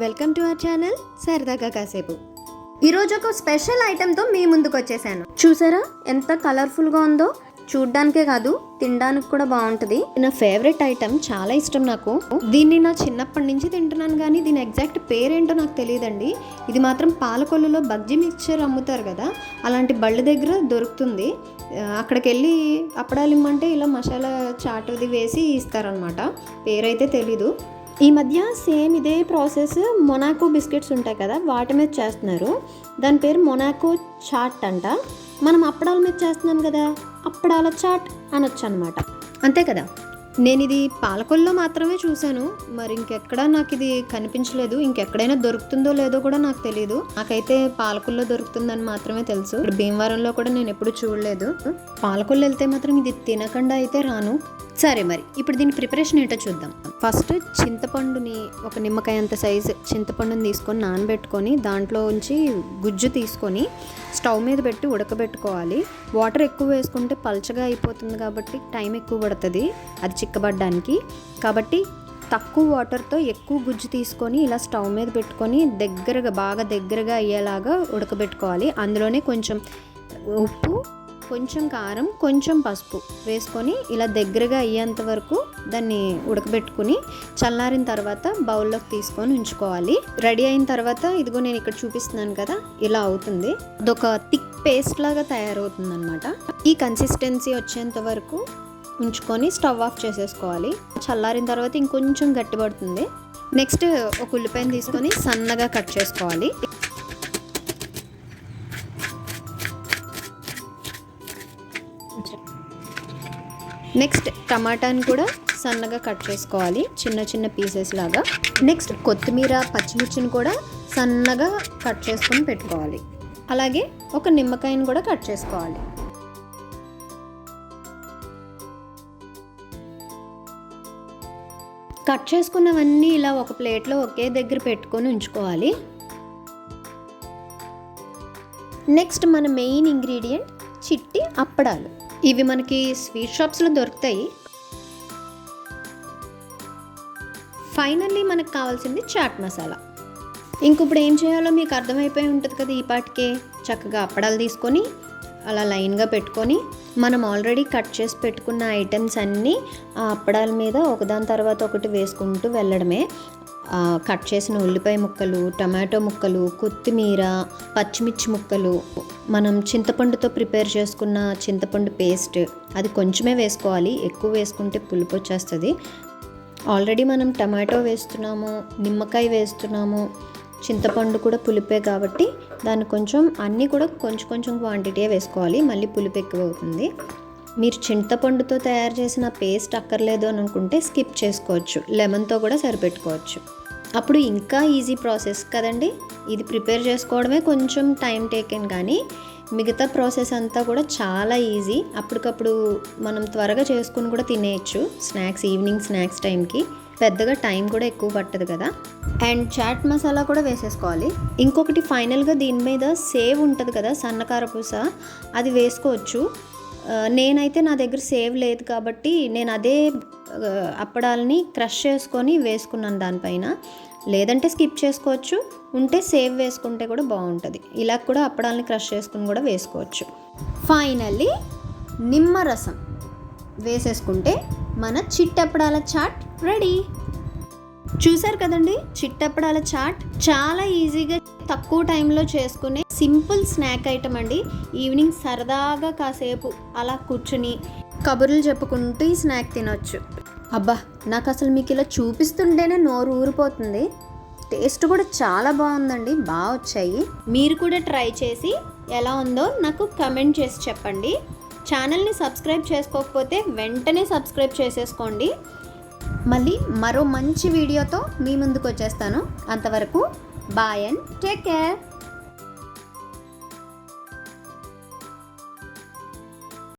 Welcome to our channel సరదాగా కాసేపు. ఈరోజు ఒక స్పెషల్ ఐటెంతో మీ ముందుకు వచ్చేసాను. చూసారా? ఎంత కలర్ఫుల్గా ఉందో? చూడ్డానికే కాదు తినడానికి కూడా బాగుంటుంది. నా ఫేవరెట్ ఐటెం చాలా ఇష్టం నాకు. దీన్ని నా చిన్నప్పటి నుంచి తింటున్నాను కానీ దీని ఎగ్జాక్ట్ పేరేంటో నాకు తెలియదండి. ఇది మాత్రం పాలకొల్లులో బజ్జీ మిక్చర్ అమ్ముతారు కదా అలాంటి బళ్ళ దగ్గర దొరుకుతుంది. అక్కడికి వెళ్ళి అప్పడాలు ఇమ్మంటే ఇలా మసాలా చాటుది వేసి ఇస్తారనమాట పేరైతే తెలీదు. ఈ మధ్య సేమ్ ఇదే ప్రాసెస్ మొనాకో బిస్కెట్స్ ఉంటాయి కదా వాటి మీద చేస్తున్నారు. దాని పేరు మొనాకో చాట్ అంట. మనం అప్పడాల మీద చేస్తున్నాం కదా అప్పడాల చాట్ అనొచ్చు అనమాట అంతే కదా? నేను ఇది పాలకొల్లో మాత్రమే చూశాను. మరి ఇంకెక్కడా నాకు ఇది కనిపించలేదు. ఇంకెక్కడైనా దొరుకుతుందో లేదో కూడా నాకు తెలియదు నాకైతే పాలకొల్లో దొరుకుతుందని మాత్రమే తెలుసు. భీమవరంలో కూడా నేను ఎప్పుడు చూడలేదు. పాలకొల్లు వెళ్తే మాత్రం ఇది తినకుండా అయితే రాను. సరే మరి ఇప్పుడు దీని ప్రిపరేషన్ ఏంటో చూద్దాం. ఫస్ట్ చింతపండుని ఒక నిమ్మకాయ అంత సైజు చింతపండుని తీసుకొని నానబెట్టుకొని దాంట్లో ఉంచి గుజ్జు తీసుకొని స్టవ్ మీద పెట్టి ఉడకబెట్టుకోవాలి. వాటర్ ఎక్కువ వేసుకుంటే పల్చగా అయిపోతుంది కాబట్టి టైం ఎక్కువ పడుతుంది అది చిక్కబడ్డానికి. కాబట్టి తక్కువ వాటర్తో ఎక్కువ గుజ్జు తీసుకొని ఇలా స్టవ్ మీద పెట్టుకొని దగ్గరగా బాగా దగ్గరగా అయ్యేలాగా ఉడకబెట్టుకోవాలి. అందులోనే కొంచెం ఉప్పు కొంచెం కారం కొంచెం పసుపు వేసుకొని ఇలా దగ్గరగా అయ్యేంత వరకు దాన్ని ఉడకబెట్టుకుని చల్లారిన తర్వాత బౌల్లోకి తీసుకొని ఉంచుకోవాలి. రెడీ అయిన తర్వాత ఇదిగో నేను ఇక్కడ చూపిస్తున్నాను కదా ఇలా అవుతుంది. అదొక థిక్ పేస్ట్ లాగా తయారవుతుంది అనమాట ఈ కన్సిస్టెన్సీ వచ్చేంత వరకు ఉంచుకొని స్టవ్ ఆఫ్ చేసేసుకోవాలి. చల్లారిన తర్వాత ఇంకొంచెం గట్టిపడుతుంది. నెక్స్ట్ ఒక ఉల్లిపాయను తీసుకొని సన్నగా కట్ చేసుకోవాలి. నెక్స్ట్ టమాటాని కూడా సన్నగా కట్ చేసుకోవాలి. చిన్న చిన్న పీసెస్ లాగా. నెక్స్ట్ కొత్తిమీర పచ్చిమిర్చిని కూడా సన్నగా కట్ చేసుకొని పెట్టుకోవాలి. అలాగే ఒక నిమ్మకాయని కూడా కట్ చేసుకోవాలి. కట్ చేసుకున్నవన్నీ ఇలా ఒక ప్లేట్లో ఒకే దగ్గర పెట్టుకొని ఉంచుకోవాలి. నెక్స్ట్ మన మెయిన్ ఇంగ్రీడియంట్ చిట్టి అప్పడాలు. ఇవి మనకి స్వీట్ షాప్స్లో దొరుకుతాయి. ఫైనల్లీ మనకు కావాల్సింది చాట్ మసాలా. ఇంక ఇప్పుడు ఏం చేయాలో మీకు అర్థమైపోయి ఉంటుంది కదా ఈ పాటికే. చక్కగా అప్పడాలు తీసుకొని అలా లైన్గా పెట్టుకొని మనం ఆల్రెడీ కట్ చేసి పెట్టుకున్న ఐటమ్స్ అన్నీ ఆ అప్పడాల మీద ఒకదాని తర్వాత ఒకటి వేసుకుంటూ వెళ్ళడమే. కట్ చేసిన ఉల్లిపాయ ముక్కలు టమాటో ముక్కలు కొత్తిమీర పచ్చిమిర్చి ముక్కలు. మనం చింతపండుతో ప్రిపేర్ చేసుకున్న చింతపండు పేస్ట్ అది కొంచెమే వేసుకోవాలి. ఎక్కువ వేసుకుంటే పులుపు వచ్చేస్తుంది. ఆల్రెడీ మనం టమాటో వేస్తున్నాము నిమ్మకాయ వేస్తున్నాము. చింతపండు కూడా పులిపే కాబట్టి దాన్ని కొంచెం అన్నీ కూడా కొంచెం కొంచెం క్వాంటిటీ వేసుకోవాలి. మళ్ళీ పులుపు ఎక్కువ అవుతుంది మీరు చింతపండుతో తయారు చేసిన పేస్ట్ అక్కర్లేదు అని అనుకుంటే స్కిప్ చేసుకోవచ్చు. లెమన్తో కూడా సరిపెట్టుకోవచ్చు. అప్పుడు ఇంకా ఈజీ ప్రాసెస్ కదండి. ఇది ప్రిపేర్ చేసుకోవడమే కొంచెం టైం టేకెన్ కానీ మిగతా ప్రాసెస్ అంతా కూడా చాలా ఈజీ అప్పటికప్పుడు మనం త్వరగా చేసుకుని కూడా తినేయచ్చు. స్నాక్స్ ఈవినింగ్ స్నాక్స్ టైంకి పెద్దగా టైం కూడా ఎక్కువ పట్టదు కదా. అండ్ చాట్ మసాలా కూడా వేసేసుకోవాలి. ఇంకొకటి ఫైనల్గా దీని మీద సేవ్ ఉంటుంది కదా సన్నకారపూస అది వేసుకోవచ్చు. నేనైతే నా దగ్గర సేవ్ లేదు కాబట్టి నేను అదే అప్పడాలని క్రష్ చేసుకొని వేసుకున్నాను దానిపైన. లేదంటే స్కిప్ చేసుకోవచ్చు ఉంటే సేవ్ వేసుకుంటే కూడా బాగుంటుంది. ఇలా కూడా అప్పడాలని క్రష్ చేసుకుని కూడా వేసుకోవచ్చు. ఫైనల్లీ నిమ్మరసం వేసేసుకుంటే మన చిట్టప్పడాల చాట్ రెడీ. చూసారు కదండి చిట్టప్పడాల చాట్ చాలా ఈజీగా తక్కువ టైంలో చేసుకునే సింపుల్ స్నాక్ ఐటమ్ అండి. ఈవినింగ్ సరదాగా కాసేపు అలా కూర్చుని కబుర్లు చెప్పుకుంటూ ఈ స్నాక్ తినొచ్చు. అబ్బా నాకు అసలు మీకు ఇలా చూపిస్తుంటేనే నోరు ఊరిపోతుంది. టేస్ట్ కూడా చాలా బాగుందండి బాగా వచ్చాయి. మీరు కూడా ట్రై చేసి ఎలా ఉందో నాకు కమెంట్ చేసి చెప్పండి. ఛానల్ని సబ్స్క్రైబ్ చేసుకోకపోతే వెంటనే సబ్స్క్రైబ్ చేసేసుకోండి. మళ్ళీ మరో మంచి వీడియోతో మీ ముందుకు వచ్చేస్తాను. అంతవరకు బాయ్ అండ్ టేక్ కేర్.